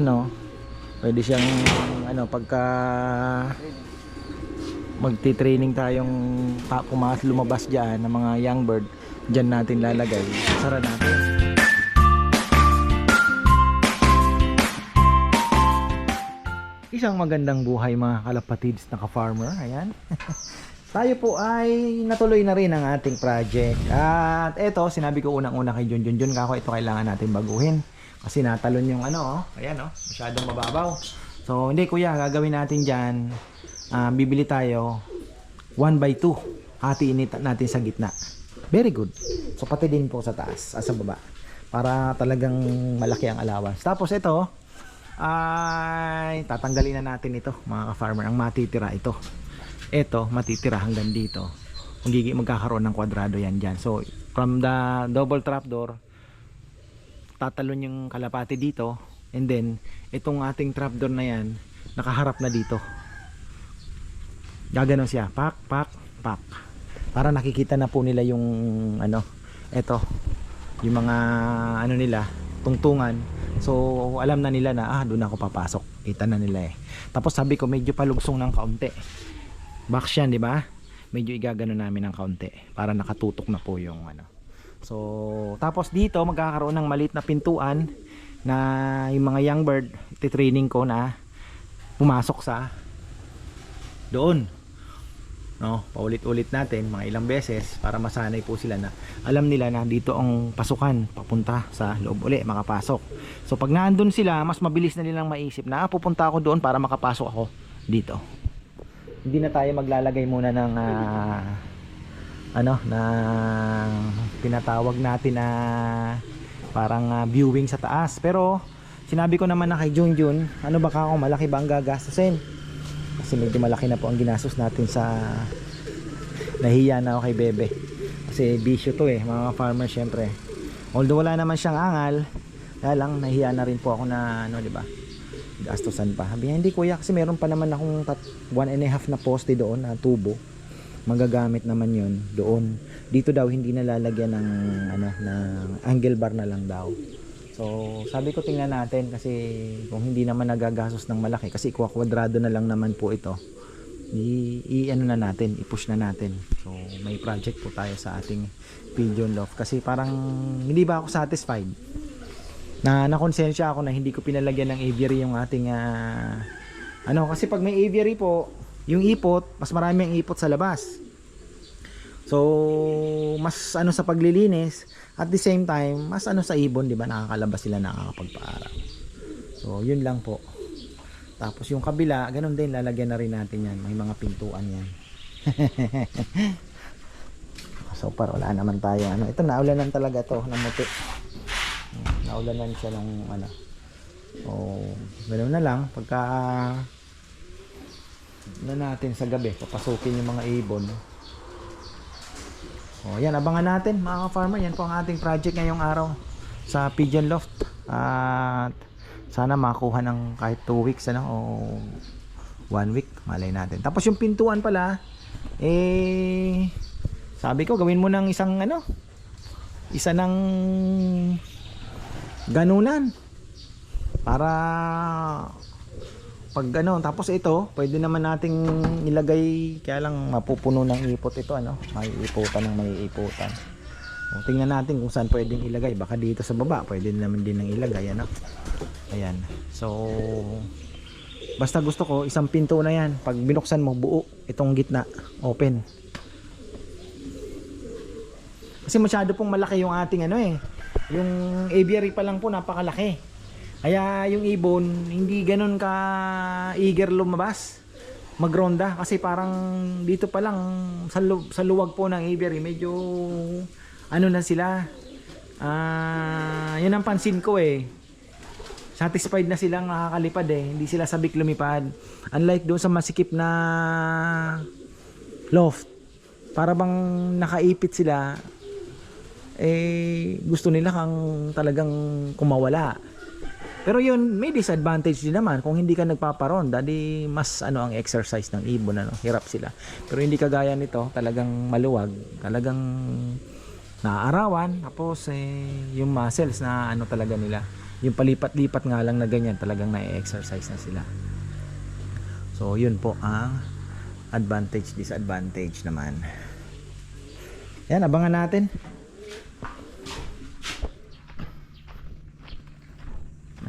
ano, pwede siyang ano pagka magti-training tayong pa, pumas lumabas diyan ng mga young bird, diyan natin lalagay. Sara natin. Isang magandang buhay mga kalapatids na ka-farmer. Ayan. Tayo po ay natuloy na rin ang ating project. At eto, sinabi ko unang-una kay Jun Jun Jun kako ito kailangan natin baguhin. Kasi natalon yung ano, oh. ayan oh, masyadong mababaw. So hindi kuya, gagawin natin dyan. ah, bibili tayo 1 by 2. Hatiin natin sa gitna. Very good. So pati din po sa taas, at sa baba. Para talagang malaki ang allowance. Tapos ito, ay tatanggalin na natin ito mga ka-farmer. Ang matitira ito eto matitira hanggang dito magkakaroon ng kwadrado yan dyan so from the double trap door tatalon yung kalapati dito and then itong ating trap door na yan nakaharap na dito. Gaganon siya. Pak pak pak. Para nakikita na po nila yung ano eto. Yung mga ano nila tungtungan. So alam na nila na ah doon ako papasok. Kita na nila eh. Tapos sabi ko medyo palugsong ng kaunti. Box yan, di ba? Medyo igagano namin ng kaunti para nakatutok na po yung ano. So, tapos dito magkakaroon ng maliit na pintuan na yung mga young bird titraining ko na pumasok sa doon. No, paulit-ulit natin mga ilang beses para masanay po sila na alam nila na dito ang pasukan papunta sa loob uli makapasok. So pag naandun sila, mas mabilis na nilang maisip na ah, pupunta ako doon para makapasok ako dito hindi na tayo maglalagay muna ng ah, ano na tinatawag natin na parang ah, viewing sa taas. Pero sinabi ko naman na kay Junjun ano ba ka malaki ba ang gagastusin? Kasi medyo malaki na po ang ginastos natin sa nahiya na ako kay Bebe. Kasi bisyo to eh. Mga farmer syempre. Although wala naman siyang angal kaya lang nahiya na rin po ako na ano di ba gastusan pa. Sabi hindi kuya kasi meron pa naman akong tat, one and a half na poste doon na tubo. Magagamit naman yun doon. Dito daw hindi nalalagyan ng ano ng angle bar na lang daw. So, sabi ko tingnan natin kasi kung hindi naman nagagastos ng malaki kasi kuha kwadrado na lang naman po ito. I, i ano na natin, i-push na natin. So, may project po tayo sa ating pigeon loft kasi parang hindi ba ako satisfied na nakonsensya ako na hindi ko pinalagyan ng aviary yung ating ah, ano kasi pag may aviary po yung ipot mas marami ang ipot sa labas. So mas ano sa paglilinis at the same time mas ano sa ibon di ba? Nakakalabas sila nakakapagpaaral. So yun lang po. Tapos yung kabila ganun din lalagyan na rin natin yan. May mga pintuan yan. So para wala naman tayo ano. Ito naulanan talaga to ng muti. Naulanan siya ng ano. O ganoon na lang. Pagka na natin sa gabi. Papasukin yung mga ibon. O yan abangan natin mga farmer yan po ang ating project ngayong araw sa pigeon loft. At sana makuha ng kahit 2 weeks ano o 1 week. Malay natin. Tapos yung pintuan pala eh sabi ko gawin mo ng isang ano isa ng ganunan para pag ano tapos ito pwede naman nating ilagay kaya lang mapupuno ng ipot ito ano? May iputan ng may iputan o, tingnan natin kung saan pwedeng ilagay. Baka dito sa baba pwede naman din ng ilagay ano? Ayan. So basta gusto ko isang pinto na yan. Pag binuksan mo buo itong gitna. Open. Kasi masyado pong malaki yung ating ano eh. Yung aviary pa lang po napakalaki kaya yung ibon hindi ganun ka eager lumabas magronda. Kasi parang dito pa lang sa, lu- sa luwag po ng aviary medyo ano na sila. Ah yun ang pansin ko eh. Satisfied na silang nakakalipad eh. Hindi sila sabik lumipad. Unlike doon sa masikip na loft para bang nakaipit sila eh gusto nila kang talagang kumawala. Pero yun, may disadvantage din naman kung hindi ka nagpaparonda, di mas ano ang exercise ng ibon ano, hirap sila. Pero hindi kagaya nito, talagang maluwag, talagang naaarawan tapos eh yung muscles na ano talaga nila yung palipat-lipat nga lang na ganyan talagang na-exercise na sila. So yun po ang advantage disadvantage naman. Yan abangan natin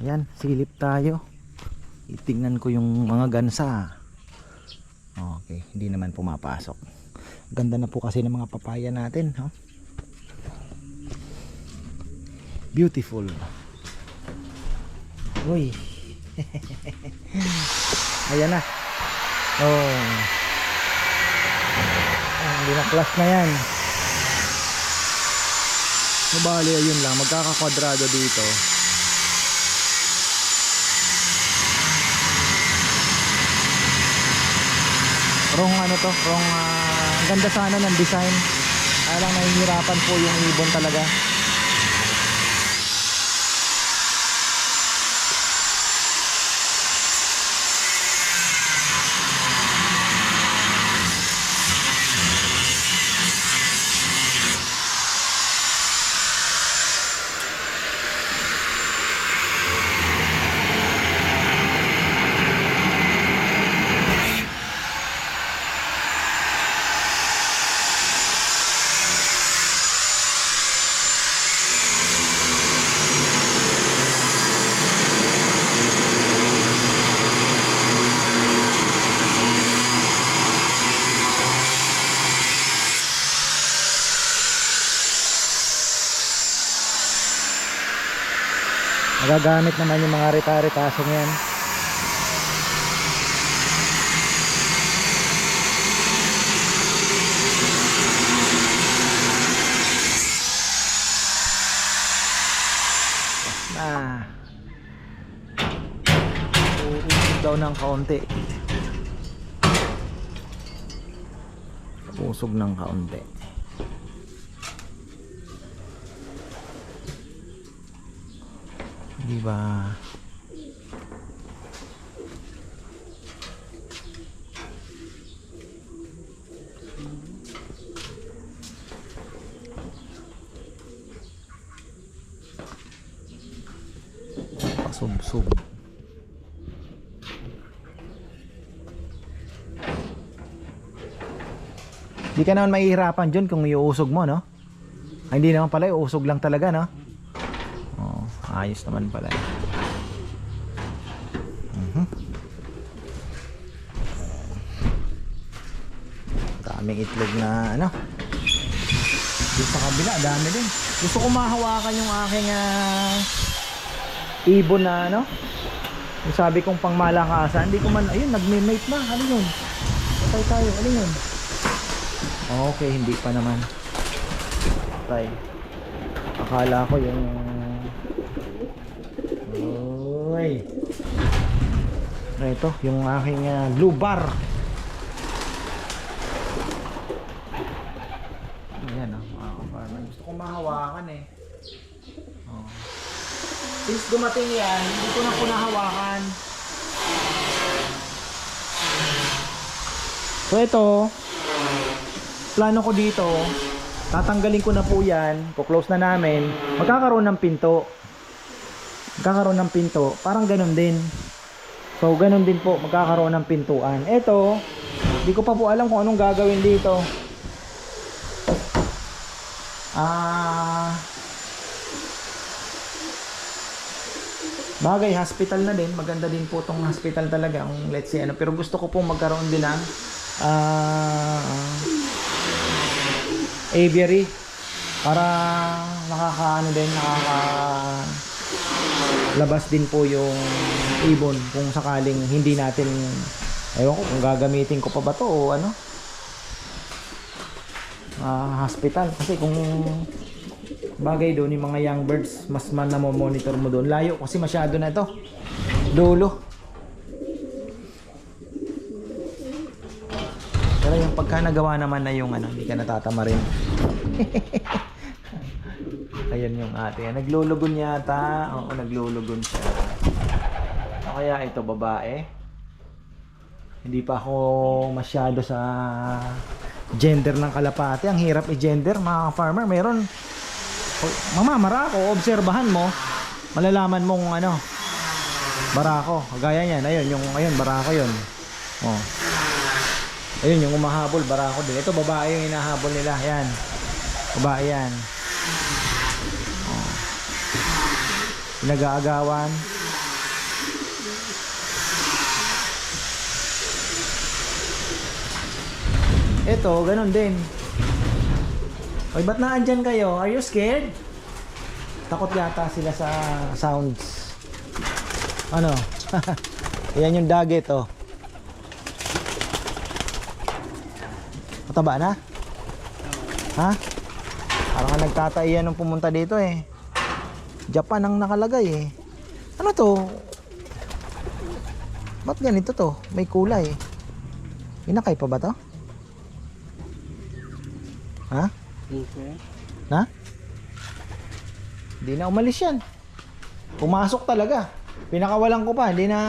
ayan silip tayo. Itingnan ko yung mga gansa. Okay hindi naman pumapasok. Ganda na po kasi ng mga papaya natin ha? beautiful. Uy. Ayan na. Oh. Ah, hindi na class na yan. So ayun lang magkakakwadrado dito wrong ano to wrong ang ganda sana ng design. Kaya lang nahihirapan po yung ibon talaga magagamit naman yung mga rita-ritasong yan. Na. Uusog daw ng kaunti. Usog ng kaunti di ba pasubsob Di ka naman mahihirapan dyan kung iuusog mo, no? Ay, hindi naman pala, iuusog lang talaga, no? Ayos naman pala. Mhm. Daming itlog na ano. Sa kabila, dami din. Gusto ko mahawakan yung aking ah, ibon na ano. Yung sabi kong pangmalakasan, hindi ko man, ayun, nagme-mate na. Ano yun? Patay tayo, ano yun? Okay, hindi pa naman. Patay. Akala ko yung... Ano ito? Yung aking ah, blue bar. Ayan oh, mga. Gusto ko mahawakan eh. Oh. Since dumating yan, hindi ko na po. So ito, plano ko dito, tatanggalin ko na po yan, po-close na namin, magkakaroon ng pinto. Magkakaroon ng pinto, parang ganun din. So, ganun din po, magkakaroon ng pintuan. Ito, di ko pa po alam kung anong gagawin dito. Ah... Bagay, hospital na din. Maganda din po tong hospital talaga. Ang let's say ano. Pero gusto ko po magkaroon din ng ah aviary para nakakaano din nakaka labas din po yung ibon kung sakaling hindi natin ewan ko kung gagamitin ko pa ba to o ano. Ah, hospital. Kasi kung bagay doon yung mga young birds mas man na monitor mo doon. Layo kasi masyado na ito. Dulo. Pero yung pagka nagawa naman na yung ano hindi ka natatama rin ayan yung ate naglulugon yata oo naglulugon siya o kaya ito babae hindi pa ako masyado sa gender ng kalapate ang hirap i-gender mga farmer meron mamamara ako obserbahan mo malalaman mong ano, barako. Gaya niyan, ayun, yung, ayun, barako yun. Oh. Ayun, yung umahabol, barako din. Ito, babae yung hinahabol nila. Yan. Babae yan. Pinag-aagawan. Ito, ganun din. Oy, ba't naandyan kayo? Are you scared? Takot yata sila sa sounds. Ano? Yan yung dagit, oh. Mataba na? Ha? Parang nagtataiyan nung pumunta dito eh. Japan ang nakalagay eh. Ano to? Ba't ganito to? May kulay. Inakay pa ba to? Ha? Okay. Na? Hindi na umalis yan. Pumasok talaga. Pinakawalan ko pa. Hindi na...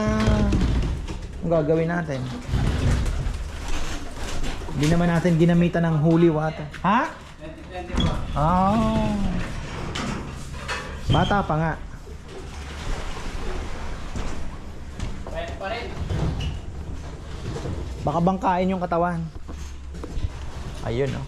Ang gagawin natin? Hindi naman natin ginamitan ng holy water. Ha? Oh. Bata pa nga. Baka bangkain yung katawan. Ayun oh.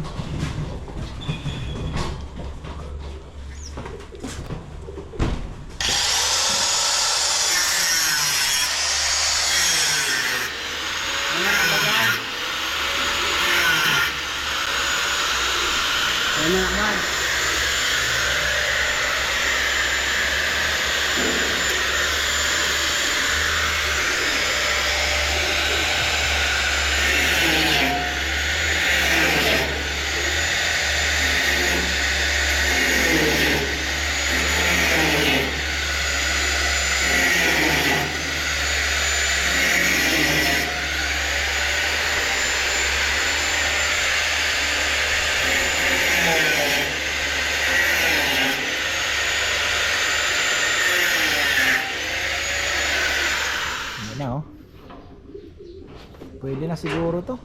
Pwede na siguro to.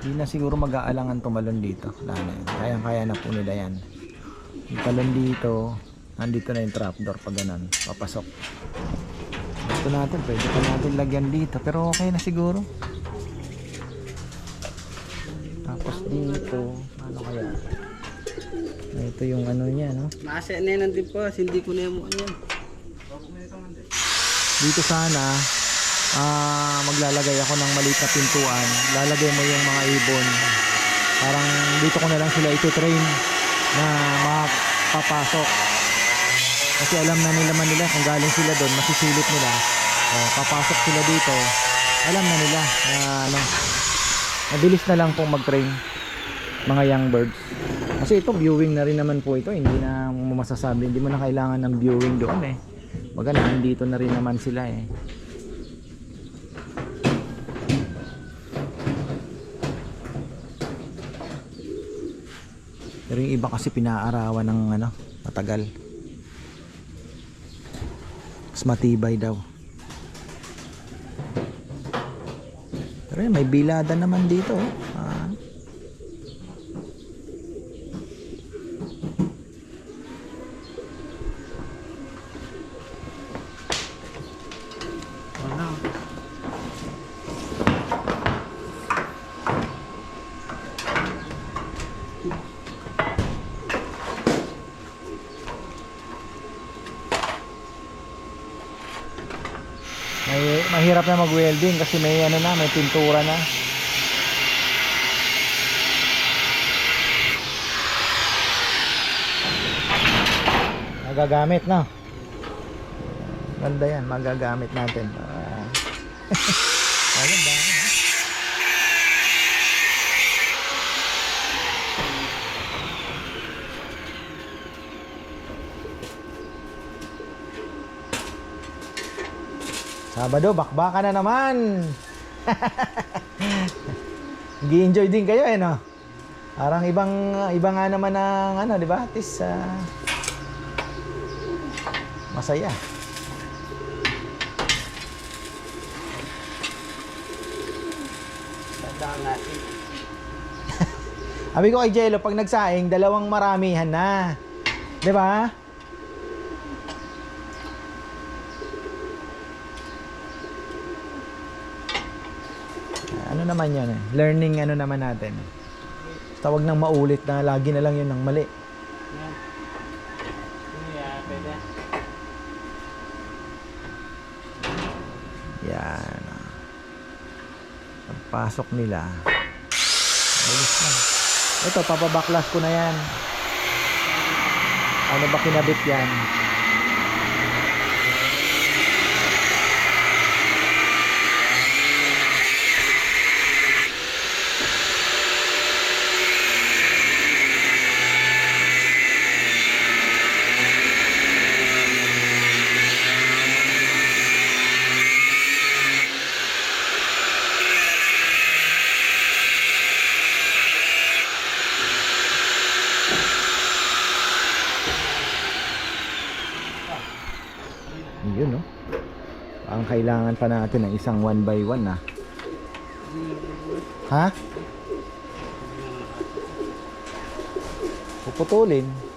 Hindi na siguro mag-aalangan tumalon dito. Wala na po nila yan. Yung talon dito, nandito na yung trapdoor pag ganun. Papasok. Gusto natin, pwede pa natin lagyan dito. Pero okay na siguro. Tapos dito, ano kaya? Ito yung ano niya, no? Maasa na yan din po. Hindi ko na yung ano yan. dito sana ah maglalagay ako ng maliit na pintuan. Lalagay mo yung mga ibon. Parang dito ko na lang sila ito-train na makapasok kasi alam na nila man nila kung galing sila doon masisilip nila. Oh, papasok sila dito. Alam na nila na ano mabilis na lang pong mag-train mga young birds. Kasi ito viewing na rin naman po ito. Hindi na masasabi. Hindi mo na kailangan ng viewing doon eh. Baga nandito na rin naman sila eh. Pero yung iba kasi pinaarawan ng ano, matagal. Mas matibay daw. Pero yun, may bilada naman dito. oh. Ah. Wala. May, mahirap na mag-welding kasi may ano na, may pintura na. Magagamit na. Ganda yan, magagamit natin. Ah. Maganda. Sabado, bakbaka na naman. Nag-enjoy din kayo eh, no? Parang ibang iba nga naman ang ano, di ba? At ah, masaya. Sabi ko kay Jello, pag nagsaing, dalawang maramihan na. Di ba? Naman yan eh. Learning ano naman natin. Tawag ng maulit na lagi na lang yun ng mali. Yan. Pagpasok nila. Ayos na. Ito, papabaklas ko na yan. Ano ba kinabit yan? Yun, no? Ang kailangan pa natin ng isang one by one, ah. Ha? Puputulin.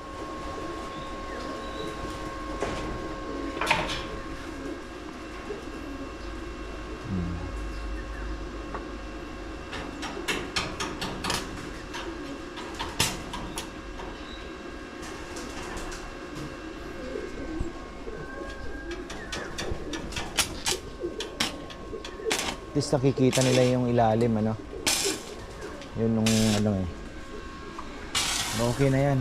Least nakikita nila yung ilalim, ano? Yun nung ano eh. Okay na yan.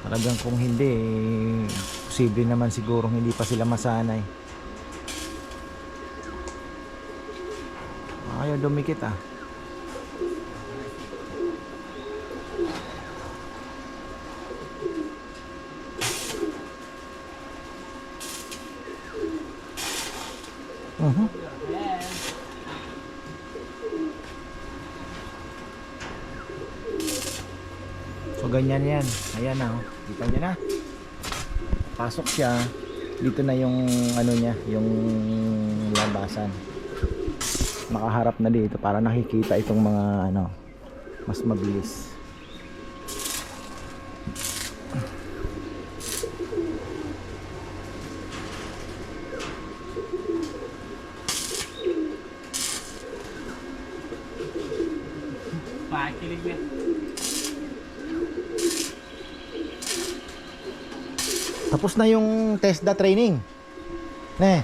Talagang kung hindi, eh, posible naman siguro hindi pa sila masanay. Ayaw dumikit ah. Ganyan yan. Ayan na oh. Kita niyo na. Pasok siya. Dito na yung ano niya, yung labasan. Nakaharap na dito para nakikita itong mga ano mas mabilis. Na yung TESDA training. Ne.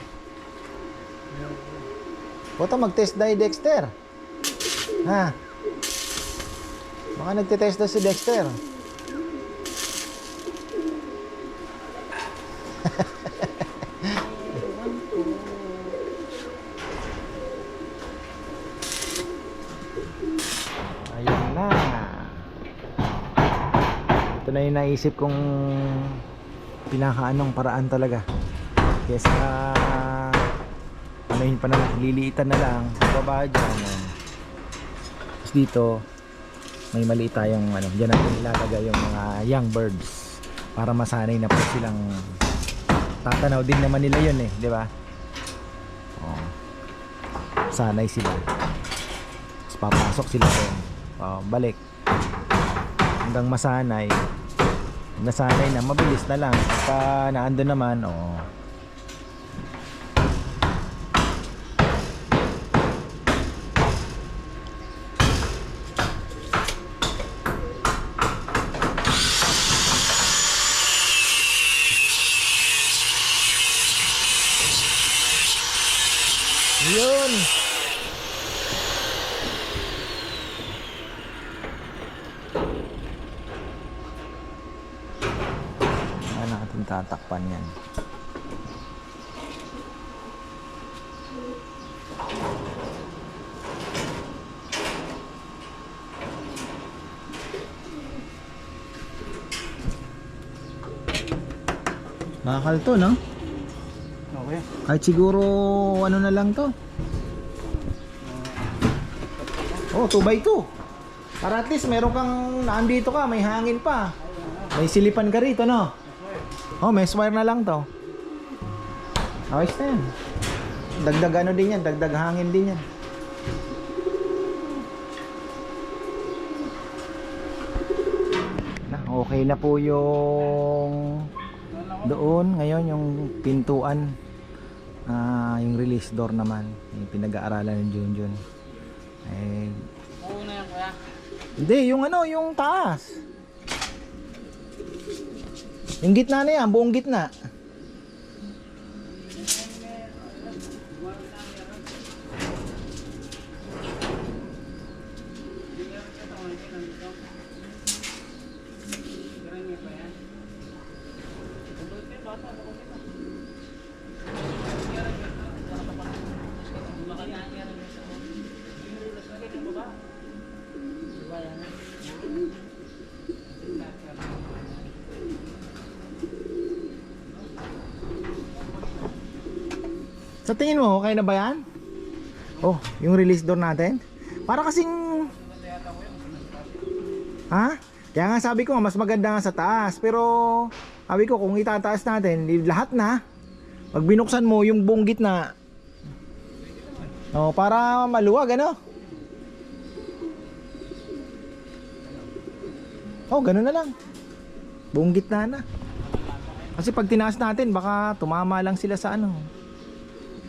Bota mag-TESDA si Dexter. Ha? Baka nagte-TESDA si Dexter. Ayun na. Ito na yung naisip kong pinakaanong paraan talaga. Kesa ano yun pa na liliitan na lang. Baba dyan yan. Tapos dito may maliit tayong ano dyan natin ilalagay yung mga young birds para masanay na po silang tatanaw din naman nila yun eh di ba? Oh. sanay sila. Tapos papasok sila doon. Oh, balik. Hanggang masanay. Nasanay na mabilis na lang pagka naando naman oh Yun. Ano natin tatakpan yan. Bakal to, no? Okay. Kahit siguro ano na lang to. Oh, 2 by 2. Para at least meron kang naandito ka, may hangin pa. May silipan ka rito, no? Oh, may wire na lang to. Ayos na yan. Dagdag ano din yan, dagdag hangin din yan. Na, okay na po yung doon ngayon yung pintuan ah yung release door naman yung pinag-aaralan ng Junjun Eh, Oo na yan kuya. hindi, yung ano, yung taas. Yung gitna na yan, buong gitna. Sa tingin mo, okay na ba yan? Oh, yung release door natin? Para kasing... Ha? Kaya nga sabi ko mas maganda nga sa taas. Pero, sabi ko, kung itataas natin, lahat na. Pag binuksan mo, yung buong gitna. Oh, para maluwag, ano? Oh, ganun na lang. Buong gitna na. Kasi pag tinaas natin, baka tumama lang sila sa ano.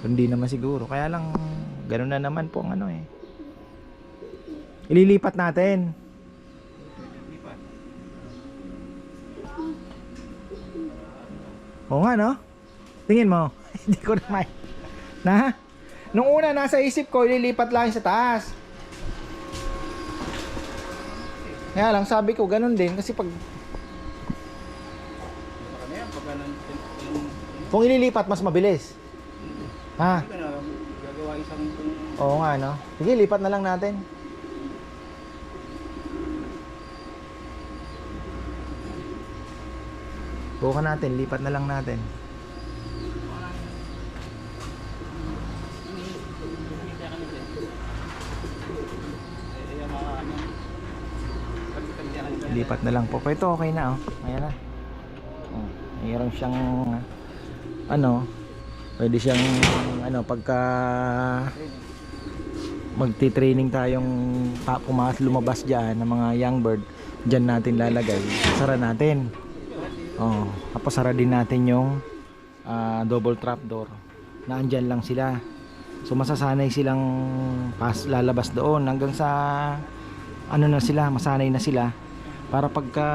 Hindi naman siguro. Kaya lang, ganun na naman po ang ano eh. Ililipat natin. Oo nga no? Tingin mo. Hindi ko na may... Na? Nung una nasa isip ko, ililipat lang sa taas. Kaya lang sabi ko, ganun din. Kasi pag... Kung ililipat, mas mabilis. Ha? Na gagawa isang Oo nga, no? Sige, lipat na lang natin. Bukan natin, lipat na lang natin. ano. Lipat na lang po. Pero ito okay na, oh. Ayan na. Oh, mayroon siyang ano, pwede siyang ano pagka magti-training tayong pumas lumabas diyan ng mga young bird, diyan natin lalagay. Sara natin. Oh, tapos sara din natin yung ah, double trap door. Na andyan lang sila. So masasanay silang pas lalabas doon hanggang sa ano na sila, masanay na sila para pagka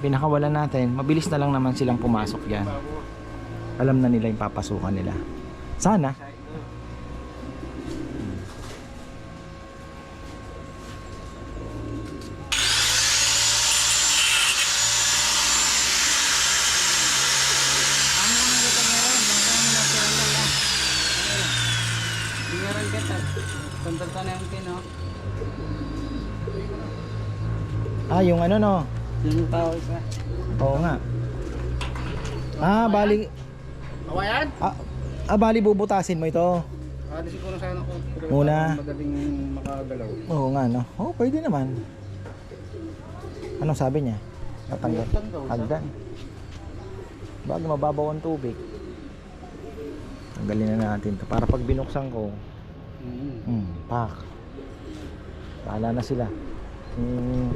pinakawalan natin, mabilis na lang naman silang pumasok yan. Alam na nila yung papasukan nila. Sana. Ah, yung ano no. Yung tao isa. Oo nga. Ah, bali Kawayan? ah, ah bali bubutasin mo ito. Ah, di siguro sana ko. pero Muna. parang Madaling makagalaw. Oo nga no. Oh, pwede naman. Anong sabi niya? Tatanggal. Sabi. Hagdan. Bago mababaw ang tubig. Tanggalin na natin to para pag binuksan ko, Mm. Hmm, pak. Bahala na sila. Hmm.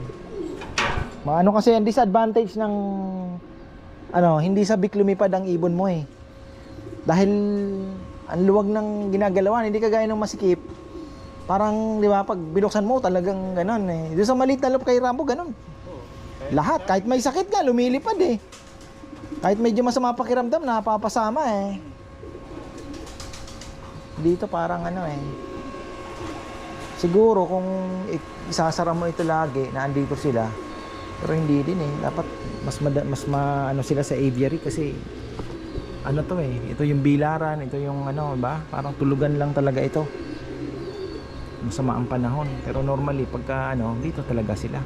Maano kasi ang disadvantage ng ano, hindi sabik lumipad ang ibon mo eh. Dahil ang luwag ng ginagalawan, hindi kagaya ng masikip. Parang, di ba, pag binuksan mo, talagang ganon eh. Doon sa maliit na loob kay Rambo, ganon. Lahat, kahit may sakit nga, lumilipad eh. Kahit medyo masama pakiramdam, napapasama eh. Dito parang ano eh. Siguro kung isasara mo ito lagi na andito sila. Pero hindi din eh. Dapat mas mas ma, ano sila sa aviary kasi ano to eh. Ito yung bilaran, ito yung ano, ba? Parang tulugan lang talaga ito. Masama ang panahon. Pero normally pagka ano, dito talaga sila.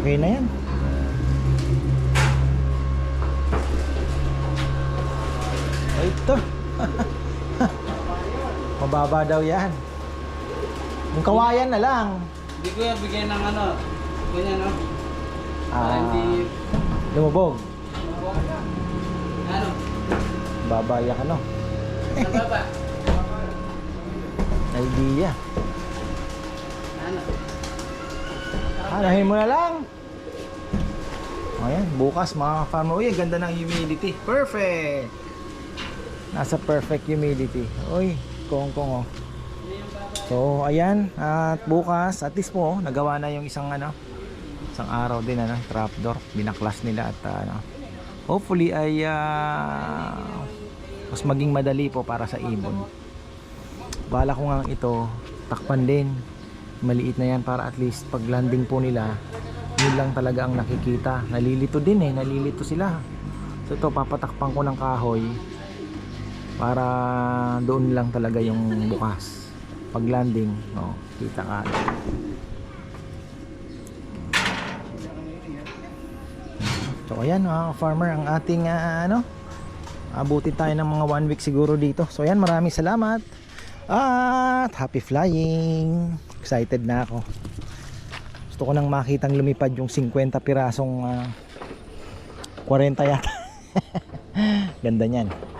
Okay na yan. Ay, ito. Mababa daw yan. Yung kawayan na lang. Hindi ko yan bigyan ng ano. Ganyan no. Para Ah, hindi. lumubog. Ano? Babaya ka no. Sa baba. Idea. Ano? Anahin mo na lang. Ayan, bukas mga farmer. Uy, ang ganda ng humidity. Perfect! Nasa perfect humidity. Uy, kong-kong oh. So, ayan. At bukas, at least po, nagawa na yung isang ano, isang araw din ano, trapdoor. Binaklas nila at ah, ano, hopefully ay ah, mas maging madali po para sa ibon. Bala ko nga ito, takpan din. Maliit na yan para at least pag landing po nila, yun lang talaga ang nakikita. Nalilito din eh, nalilito sila. So ito, papatakpan ko ng kahoy para doon lang talaga yung bukas. Pag landing, oh, kita ka. So ayan mga farmer ang ating ah, ano abutin tayo ng mga one week siguro dito. So ayan maraming salamat. At happy flying. Excited na ako. Gusto ko nang makitang lumipad yung 50 pirasong ah, 40 yata. Ganda niyan.